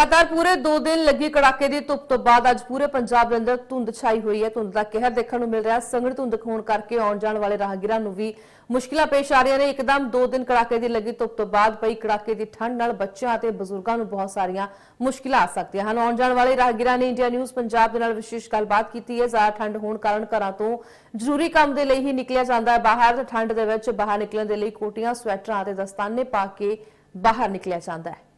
ਲਗਾਤਾਰ ਪੂਰੇ 2 ਦਿਨ ਲੱਗੀ ਕੜਾਕੇ ਦੀ ਧੁੱਪ ਤੋਂ ਬਾਅਦ ਅੱਜ ਪੂਰੇ ਪੰਜਾਬ ਦੇ ਅੰਦਰ ਧੁੰਦ ਛਾਈ ਹੋਈ ਹੈ। ਧੁੰਦ ਦਾ ਕਹਿਰ ਦੇਖਣ ਨੂੰ ਮਿਲ ਰਿਹਾ। ਸੰਘਣੀ ਧੁੰਦ ਹੋਣ ਕਰਕੇ ਆਉਣ ਜਾਣ ਵਾਲੇ ਰਾਹਗੀਰਾਂ ਨੂੰ ਵੀ ਮੁਸ਼ਕਿਲਾਂ ਪੇਸ਼ ਆ ਰਹੀਆਂ ਨੇ। ਇੱਕਦਮ 2 ਦਿਨ ਕੜਾਕੇ ਦੀ ਲੱਗੀ ਧੁੱਪ ਤੋਂ ਬਾਅਦ ਪਈ ਕੜਾਕੇ ਦੀ ਠੰਡ ਨਾਲ ਬੱਚਿਆਂ ਅਤੇ ਬਜ਼ੁਰਗਾਂ ਨੂੰ ਬਹੁਤ ਸਾਰੀਆਂ ਮੁਸ਼ਕਿਲਾਂ ਆ ਸਕਦੀਆਂ ਹਨ। ਆਉਣ ਜਾਣ ਵਾਲੇ ਰਾਹਗੀਰਾਂ ਨੇ ਇੰਡੀਆ ਨਿਊਜ਼ ਪੰਜਾਬ ਦੇ ਨਾਲ ਵਿਸ਼ੇਸ਼ ਗੱਲਬਾਤ ਕੀਤੀ ਹੈ। ਜ਼ਿਆਦਾ ਠੰਡ ਹੋਣ ਕਾਰਨ ਘਰਾਂ ਤੋਂ ਜ਼ਰੂਰੀ ਕੰਮ ਦੇ ਲਈ ਹੀ ਨਿਕਲਿਆ ਜਾਂਦਾ ਹੈ। ਬਾਹਰ ਠੰਡ ਦੇ ਵਿੱਚ ਬਾਹਰ ਨਿਕਲਣ ਦੇ ਲਈ ਕੋਟੀਆਂ, ਸਵੈਟਰਾਂ ਅਤੇ ਦਸਤਾਨੇ ਪਾ ਕੇ ਬਾਹਰ ਨਿਕਲਿਆ ਜਾਂਦਾ ਹੈ।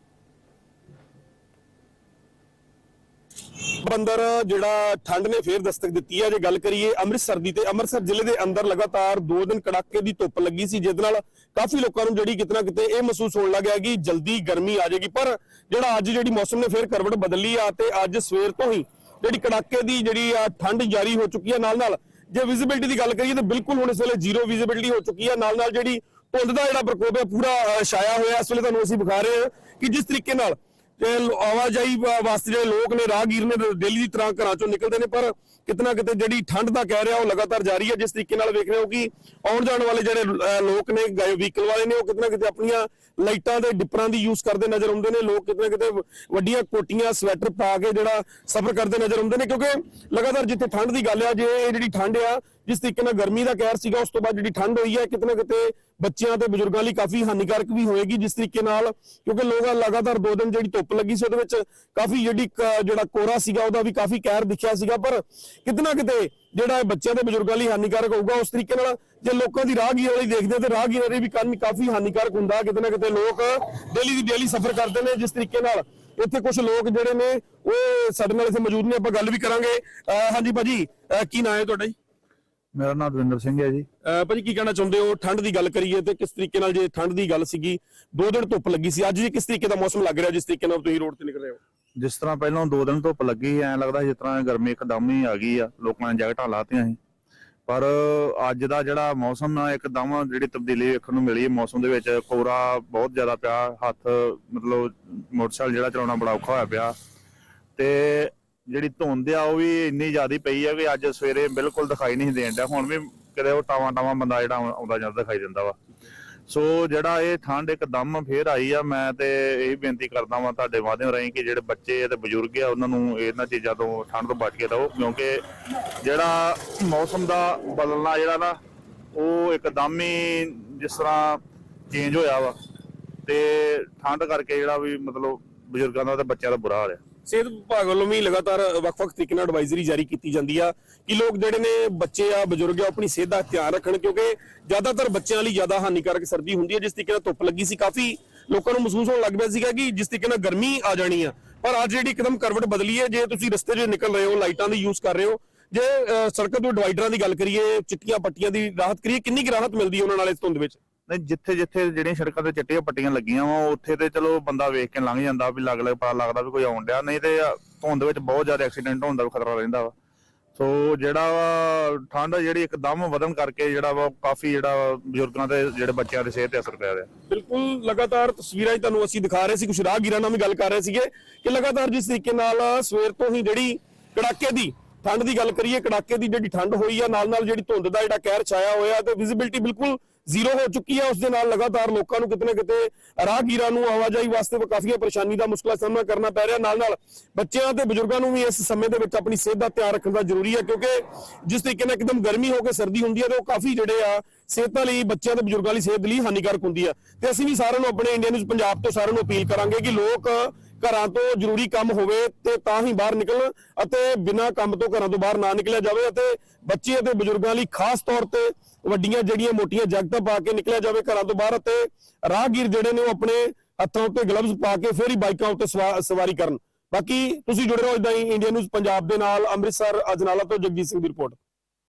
ਬੰਦਰ, ਜਿਹੜਾ ਠੰਡ ਨੇ ਫੇਰ ਦਸਤਕ ਦਿੱਤੀ ਹੈ। ਜੇ ਗੱਲ ਕਰੀਏ ਅੰਮ੍ਰਿਤਸਰ ਦੀ ਤੇ ਅੰਮ੍ਰਿਤਸਰ ਜ਼ਿਲ੍ਹੇ ਦੇ ਅੰਦਰ ਲਗਾਤਾਰ 2 ਦਿਨ ਕੜਾਕੇ ਦੀ ਧੁੱਪ ਲੱਗੀ ਸੀ ਜਿਸ ਨਾਲ ਕਾਫੀ ਲੋਕਾਂ ਨੂੰ ਜਿਹੜੀ ਕਿਤਨਾ ਕਿਤੇ ਇਹ ਮਹਿਸੂਸ ਹੋਣ ਲੱਗਿਆ ਕਿ ਜਲਦੀ ਗਰਮੀ ਆ ਜਾਏਗੀ। ਪਰ ਜਿਹੜਾ ਅੱਜ ਜਿਹੜੀ ਮੌਸਮ ਨੇ ਫੇਰ ਕਰਵਟ ਬਦਲੀ ਆ ਤੇ ਅੱਜ ਸਵੇਰ ਤੋਂ ਹੀ ਜਿਹੜੀ ਕੜਾਕੇ ਦੀ ਜਿਹੜੀ ਆ ਠੰਡ ਜਾਰੀ ਹੋ ਚੁੱਕੀ ਹੈ ਨਾਲ ਨਾਲ ਜੇ ਵਿਜ਼ਿਬਿਲਟੀ ਦੀ ਗੱਲ ਕਰੀਏ ਤਾਂ ਬਿਲਕੁਲ ਹੁਣ ਇਸ ਵੇਲੇ ਜ਼ੀਰੋ ਵਿਜ਼ਿਬਿਲਟੀ ਹੋ ਚੁੱਕੀ ਹੈ। ਨਾਲ ਨਾਲ ਜਿਹੜੀ ਧੁੰਦ ਦਾ ਜਿਹੜਾ ਪ੍ਰਕੋਪ ਹੈ, ਪੂਰਾ ਛਾਇਆ ਹੋਇਆ, ਇਸ ਵੇਲੇ ਤੁਹਾਨੂੰ ਅਸੀਂ ਵਿਖਾ ਰਹੇ ਹਾਂ ਕਿ ਜਿਸ ਤਰੀਕੇ ਨਾਲ ਤੇ ਲੋ- ਆਵਾਜਾਈ ਵਾਸਤੇ ਜਿਹੜੇ ਲੋਕ ਨੇ, ਰਾਹਗੀਰ ਨੇ ਡੇਲੀ ਦੀ ਤਰ੍ਹਾਂ ਘਰਾਂ ਚੋਂ ਨਿਕਲਦੇ ਨੇ, ਪਰ ਕਿਤਨਾ ਕਿਤੇ ਜਿਹੜੀ ਠੰਡ ਦਾ ਕਹਿ ਰਿਹਾ, ਉਹ ਲਗਾਤਾਰ ਜਾਰੀ ਹੈ। ਜਿਸ ਤਰੀਕੇ ਨਾਲ ਵੇਖ ਰਹੇ ਹੋ ਕਿ ਆਉਣ ਜਾਣ ਵਾਲੇ ਜਿਹੜੇ ਲੋਕ ਨੇ ਵਹੀਕਲ ਵਾਲੇ ਨੇ, ਉਹ ਕਿਤਨਾ ਕਿਤੇ ਆਪਣੀਆਂ ਲਾਈਟਾਂ ਦੇ ਡਿਪਰਾਂ ਦੀ ਯੂਜ਼ ਕਰਦੇ ਨਜ਼ਰ ਆਉਂਦੇ ਨੇ। ਲੋਕ ਕਿਤਨਾ ਕਿਤੇ ਵੱਡੀਆਂ ਕੋਟੀਆਂ, ਸਵੈਟਰ ਪਾ ਕੇ ਜਿਹੜਾ ਸਫ਼ਰ ਕਰਦੇ ਨਜ਼ਰ ਆਉਂਦੇ ਨੇ, ਕਿਉਂਕਿ ਲਗਾਤਾਰ ਜਿੱਥੇ ਠੰਡ ਦੀ ਗੱਲ ਆ, ਜੇ ਇਹ ਜਿਹੜੀ ਠੰਡ ਆ ਜਿਸ ਤਰੀਕੇ ਨਾਲ ਗਰਮੀ ਦਾ ਕਹਿਰ ਸੀਗਾ, ਉਸ ਤੋਂ ਬਾਅਦ ਜਿਹੜੀ ਠੰਡ ਹੋਈ ਹੈ, ਕਿਤੇ ਨਾ ਕਿਤੇ ਬੱਚਿਆਂ ਤੇ ਬਜ਼ੁਰਗਾਂ ਲਈ ਕਾਫੀ ਹਾਨੀਕਾਰਕ ਵੀ ਹੋਏਗੀ, ਜਿਸ ਤਰੀਕੇ ਨਾਲ ਕਿਉਂਕਿ ਲੋਕ ਲਗਾਤਾਰ ਦੋ ਦਿਨ ਜਿਹੜੀ ਧੁੱਪ ਲੱਗੀ ਸੀ, ਉਹਦੇ ਵਿੱਚ ਕਾਫੀ ਜਿਹੜੀ ਜਿਹੜਾ ਕੋਰਾ ਸੀਗਾ, ਉਹਦਾ ਵੀ ਕਾਫੀ ਕਹਿਰ ਦਿਖਿਆ ਸੀਗਾ, ਪਰ ਕਿਤੇ ਨਾ ਕਿਤੇ ਜਿਹੜਾ ਬੱਚਿਆਂ ਤੇ ਬਜ਼ੁਰਗਾਂ ਲਈ ਹਾਨੀਕਾਰਕ ਹੋਊਗਾ, ਉਸ ਤਰੀਕੇ ਨਾਲ ਜੇ ਲੋਕਾਂ ਦੀ ਰਾਹਗੀਰ ਵਾਲੀ ਦੇਖਦੇ ਤੇ ਰਾਹਗੀਰਾਂ ਲਈ ਵੀ ਕੰਮ ਕਾਫੀ ਹਾਨੀਕਾਰਕ ਹੁੰਦਾ, ਕਿਤੇ ਨਾ ਕਿਤੇ ਲੋਕ ਡੇਲੀ ਦੀ ਡੇਲੀ ਸਫ਼ਰ ਕਰਦੇ ਨੇ, ਜਿਸ ਤਰੀਕੇ ਨਾਲ ਇੱਥੇ ਕੁਝ ਲੋਕ ਜਿਹੜੇ ਨੇ, ਉਹ ਸਾਡੇ ਨਾਲ ਇੱਥੇ ਮੌਜੂਦ ਨੇ, ਆਪਾਂ ਗੱਲ ਵੀ ਕਰਾਂਗੇ। ਅਹ ਹਾਂਜੀ ਭਾਜੀ, ਅਹ ਕੀ ਨਾਂ ਹੈ ਤੁਹਾਡਾ ਜੀ? ਮੇਰਾ ਨਾਮ ਦਵਿੰਦਰ ਸਿੰਘ ਹੈ ਜੀ। ਭਾਜੀ ਕੀ ਕਹਿਣਾ ਚਾਹੁੰਦੇ ਹੋ? ਠੰਡ ਦੀ ਗੱਲ ਕਰੀਏ ਤੇ ਕਿਸ ਤਰੀਕੇ ਨਾਲ ਜੇ ਠੰਡ ਦੀ ਗੱਲ ਸੀਗੀ ਦੋ ਦਿਨ ਧੁੱਪ ਲੱਗੀ ਸੀ ਅੱਜ ਜੀ ਕਿਸ ਤਰੀਕੇ ਦਾ ਮੌਸਮ ਲੱਗ ਰਿਹਾ ਜਿਸ ਤਰੀਕੇ ਨਾਲ ਤੁਸੀਂ ਰੋਡ ਤੇ ਨਿਕਲ ਰਹੇ ਹੋ? ਜਿਸ ਤਰ੍ਹਾਂ ਪਹਿਲਾਂ ਦੋ ਦਿਨ ਧੁੱਪ ਲੱਗੀ ਐ ਲੱਗਦਾ ਜਿਸ ਤਰ੍ਹਾਂ ਗਰਮੀ ਇੱਕਦਮ ਹੀ ਆ ਗਈ ਆ ਲੋਕਾਂ ਨੇ ਜੈਕਟਾਂ ਲਾਤੀਆਂ ਸੀ। ਪਰ ਅੱਜ ਦਾ ਜਿਹੜਾ ਮੌਸਮ ਆ ਇੱਕਦਮ ਜਿਹੜੀ ਤਬਦੀਲੀ ਵੇਖਣ ਨੂੰ ਮਿਲੀ ਹੈ ਮੌਸਮ ਦੇ ਵਿੱਚ ਕੋਰਾ ਬਹੁਤ ਜ਼ਿਆਦਾ ਪਿਆ ਹੱਥ ਮਤਲਬ ਮੋਟਰਸਾਈਕਲ ਜਿਹੜਾ ਚਲਾਉਣਾ ਬੜਾ ਔਖਾ ਹੋਇਆ ਪਿਆ। ਤੇ ਜਿਹੜੀ ਧੁੰਦ ਆ, ਉਹ ਵੀ ਇੰਨੀ ਜ਼ਿਆਦਾ ਪਈ ਆ ਕਿ ਅੱਜ ਸਵੇਰੇ ਬਿਲਕੁਲ ਦਿਖਾਈ ਨਹੀਂ ਦੇਣ ਡਿਆ। ਹੁਣ ਵੀ ਕਿਤੇ ਉਹ ਟਾਵਾਂ ਟਾਵਾਂ ਬੰਦਾ ਜਿਹੜਾ ਆਉਂਦਾ ਜਾਂਦਾ ਦਿਖਾਈ ਦਿੰਦਾ ਵਾ। ਸੋ ਜਿਹੜਾ ਇਹ ਠੰਡ ਇੱਕਦਮ ਫੇਰ ਆਈ ਆ, ਮੈਂ ਤੇ ਇਹ ਬੇਨਤੀ ਕਰਦਾ ਵਾਂ ਤੁਹਾਡੇ ਮਾਧਿਅਮ ਰਾਹੀਂ ਕਿ ਜਿਹੜੇ ਬੱਚੇ ਤੇ ਬਜ਼ੁਰਗ ਆ, ਉਹਨਾਂ ਨੂੰ ਇਹਨਾਂ ਚੀਜ਼ਾਂ ਤੋਂ ਠੰਡ ਤੋਂ ਬਚ ਕੇ ਰਹੋ, ਕਿਉਂਕਿ ਜਿਹੜਾ ਮੌਸਮ ਦਾ ਬਦਲਣਾ ਜਿਹੜਾ ਨਾ, ਉਹ ਇੱਕਦਮ ਹੀ ਜਿਸ ਤਰ੍ਹਾਂ ਚੇਂਜ ਹੋਇਆ ਵਾ। ਤੇ ਠੰਡ ਕਰਕੇ ਜਿਹੜਾ ਵੀ ਮਤਲਬ ਬਜ਼ੁਰਗਾਂ ਦਾ ਤੇ ਬੱਚਿਆਂ ਦਾ ਬੁਰਾ ਹਾਲ ਹੈ ਸਿਹਤ ਵਿਭਾਗ ਵੱਲੋਂ ਵੀ ਲਗਾਤਾਰ ਵੱਖ-ਵੱਖ ਤਰੀਕੇ ਨਾਲ ਐਡਵਾਈਜ਼ਰੀ ਜਾਰੀ ਕੀਤੀ ਜਾਂਦੀ ਆ ਕਿ ਲੋਕ ਜਿਹੜੇ ਨੇ ਬੱਚੇ ਆ ਬਜ਼ੁਰਗ ਆ ਉਹ ਆਪਣੀ ਸਿਹਤ ਦਾ ਧਿਆਨ ਰੱਖਣ ਕਿਉਂਕਿ ਜ਼ਿਆਦਾਤਰ ਬੱਚਿਆਂ ਲਈ ਜ਼ਿਆਦਾ ਹਾਨੀਕਾਰਕ ਸਰਦੀ ਹੁੰਦੀ ਹੈ ਜਿਸ ਤਰੀਕੇ ਨਾਲ ਧੁੱਪ ਲੱਗੀ ਸੀ ਕਾਫੀ ਲੋਕਾਂ ਨੂੰ ਮਹਿਸੂਸ ਹੋਣ ਲੱਗ ਪਿਆ ਸੀਗਾ ਕਿ ਜਿਸ ਤਰੀਕੇ ਨਾਲ ਗਰਮੀ ਆ ਜਾਣੀ ਆ। ਪਰ ਅੱਜ ਜਿਹੜੀ ਇੱਕਦਮ ਕਰਵਟ ਬਦਲੀ ਹੈ ਜੇ ਤੁਸੀਂ ਰਸਤੇ 'ਚ ਨਿਕਲ ਰਹੇ ਹੋ ਲਾਈਟਾਂ ਦੀ ਯੂਜ਼ ਕਰ ਰਹੇ ਹੋ ਜੇ ਅਹ, ਸੜਕ ਤੋਂ ਡਿਵਾਈਡਰਾਂ ਦੀ ਗੱਲ ਕਰੀਏ ਚਿੱਟੀਆਂ ਪੱਟੀਆਂ ਦੀ ਰਾਹਤ ਕਰੀਏ ਕਿੰਨੀ ਕੁ ਰਾਹਤ ਮਿਲਦੀ ਹੈ ਉਹਨਾਂ ਨਾਲ ਇਸ ਧੁੰਦ ਵਿੱਚ? ਨਹੀਂ, ਜਿੱਥੇ ਜਿੱਥੇ ਜਿਹੜੀਆਂ ਸੜਕਾਂ ਤੇ ਚਿੱਟੀਆਂ ਪੱਟੀਆਂ ਲੱਗੀਆਂ ਵਾ, ਉੱਥੇ ਤੇ ਚਲੋ ਬੰਦਾ ਵੇਖ ਕੇ ਲੰਘ ਜਾਂਦਾ ਵੀ ਲੱਗ ਲੱਗ ਪਤਾ ਲੱਗਦਾ ਵੀ ਕੋਈ ਆਉਣ ਡਿਆ, ਨਹੀਂ ਤੇ ਧੁੰਦ ਵਿੱਚ ਬਹੁਤ ਜ਼ਿਆਦਾ ਐਕਸੀਡੈਂਟ ਹੋਣ ਦਾ ਵੀ ਖਤਰਾ ਰਹਿੰਦਾ ਵਾ। ਸੋ ਜਿਹੜਾ ਵਾ ਠੰਡ ਜਿਹੜੀ ਇੱਕਦਮ ਵਧਣ ਕਰਕੇ ਜਿਹੜਾ ਵਾ ਕਾਫੀ ਜਿਹੜਾ ਬਜ਼ੁਰਗਾਂ ਤੇ ਜਿਹੜੇ ਬੱਚਿਆਂ ਦੇ ਸਿਹਤ ਤੇ ਅਸਰ ਪੈ ਰਿਹਾ। ਬਿਲਕੁਲ, ਲਗਾਤਾਰ ਤਸਵੀਰਾਂ 'ਚ ਤੁਹਾਨੂੰ ਅਸੀਂ ਦਿਖਾ ਰਹੇ ਸੀ ਕੁਝ ਰਾਹਗੀਰਾਂ ਨਾਲ ਵੀ ਗੱਲ ਕਰ ਰਹੇ ਸੀਗੇ ਕਿ ਲਗਾਤਾਰ ਜਿਸ ਤਰੀਕੇ ਨਾਲ ਸਵੇਰ ਤੋਂ ਹੀ ਜਿਹੜੀ ਕੜਾਕੇ ਦੀ ਠੰਡ ਦੀ ਗੱਲ ਕਰੀਏ, ਕੜਾਕੇ ਦੀ ਜਿਹੜੀ ਠੰਡ ਹੋਈ ਆ ਨਾਲ ਨਾਲ ਜਿਹੜੀ ਧੁੰਦ ਦਾ ਜਿਹੜਾ ਕਹਿਰ ਛਾਇਆ ਹੋਇਆ ਤੇ ਵਿਜ਼ਿਬਿਲਟੀ ਬਿਲਕੁਲ ਜ਼ੀਰੋ ਹੋ ਚੁੱਕੀ ਹੈ। ਉਸ ਦੇ ਨਾਲ ਲਗਾਤਾਰ ਲੋਕਾਂ ਨੂੰ ਕਿਤੇ ਨਾ ਕਿਤੇ ਰਾਹਗੀਰਾਂ ਨੂੰ ਆਵਾਜਾਈ ਵਾਸਤੇ ਕਾਫੀ ਪਰੇਸ਼ਾਨੀ ਦਾ ਮੁਸ਼ਕਲ ਸਾਹਮਣਾ ਕਰਨਾ ਪੈ ਰਿਹਾ। ਨਾਲ ਨਾਲ ਬੱਚਿਆਂ ਤੇ ਬਜ਼ੁਰਗਾਂ ਨੂੰ ਵੀ ਇਸ ਸਮੇਂ ਦੇ ਵਿੱਚ ਆਪਣੀ ਸਿਹਤ ਦਾ ਧਿਆਨ ਰੱਖਣ ਦਾ ਜ਼ਰੂਰੀ ਹੈ, ਕਿਉਂਕਿ ਜਿਸ ਤਰੀਕੇ ਨਾਲ ਇੱਕਦਮ ਗਰਮੀ ਹੋ ਕੇ ਸਰਦੀ ਹੁੰਦੀ ਹੈ ਤੇ ਉਹ ਕਾਫੀ ਜਿਹੜੇ ਆ ਸਿਹਤਾਂ ਲਈ, ਬੱਚਿਆਂ ਤੇ ਬਜ਼ੁਰਗਾਂ ਲਈ ਸਿਹਤ ਲਈ ਹਾਨੀਕਾਰਕ ਹੁੰਦੀ ਹੈ। ਤੇ ਅਸੀਂ ਵੀ ਸਾਰਿਆਂ ਨੂੰ ਆਪਣੇ ਇੰਡੀਆ ਨਿਊਜ਼ ਪੰਜਾਬ ਤੋਂ ਸਾਰਿਆਂ ਨੂੰ ਅਪੀਲ ਕਰਾਂਗੇ ਕਿ ਲੋਕ ਘਰਾਂ ਤੋਂ ਜ਼ਰੂਰੀ ਕੰਮ ਹੋਵੇ ਤੇ ਤਾਂ ਹੀ ਬਾਹਰ ਨਿਕਲਣ ਅਤੇ ਬਿਨਾਂ ਕੰਮ ਤੋਂ ਘਰਾਂ ਤੋਂ ਬਾਹਰ ਨਾ ਨਿਕਲਿਆ ਜਾਵੇ ਅਤੇ ਬੱਚੇ ਅਤੇ ਬਜ਼ੁਰਗਾਂ ਲਈ ਖਾਸ ਤੌਰ ਤੇ ਵੱਡੀਆਂ ਜਿਹੜੀਆਂ ਮੋਟੀਆਂ ਜੈਕਟਾਂ ਪਾ ਕੇ ਨਿਕਲਿਆ ਜਾਵੇ ਘਰਾਂ ਤੋਂ ਬਾਹਰ ਅਤੇ ਰਾਹਗੀਰ ਜਿਹੜੇ ਨੇ ਉਹ ਆਪਣੇ ਹੱਥਾਂ ਉੱਤੇ ਗਲਵਜ਼ ਪਾ ਕੇ ਫਿਰ ਹੀ ਬਾਈਕਾਂ ਉੱਤੇ ਸਵਾ- ਸਵਾਰੀ ਕਰਨ। ਬਾਕੀ ਤੁਸੀਂ ਜੁੜੇ ਰਹੋ ਇਦਾਂ ਹੀ ਇੰਡੀਆ ਨਿਊਜ਼ ਪੰਜਾਬ ਦੇ ਨਾਲ, ਅੰਮ੍ਰਿਤਸਰ, ਅਜਨਾਲਾ ਤੋਂ ਜਗਜੀਤ ਸਿੰਘ ਦੀ ਰਿਪੋਰਟ।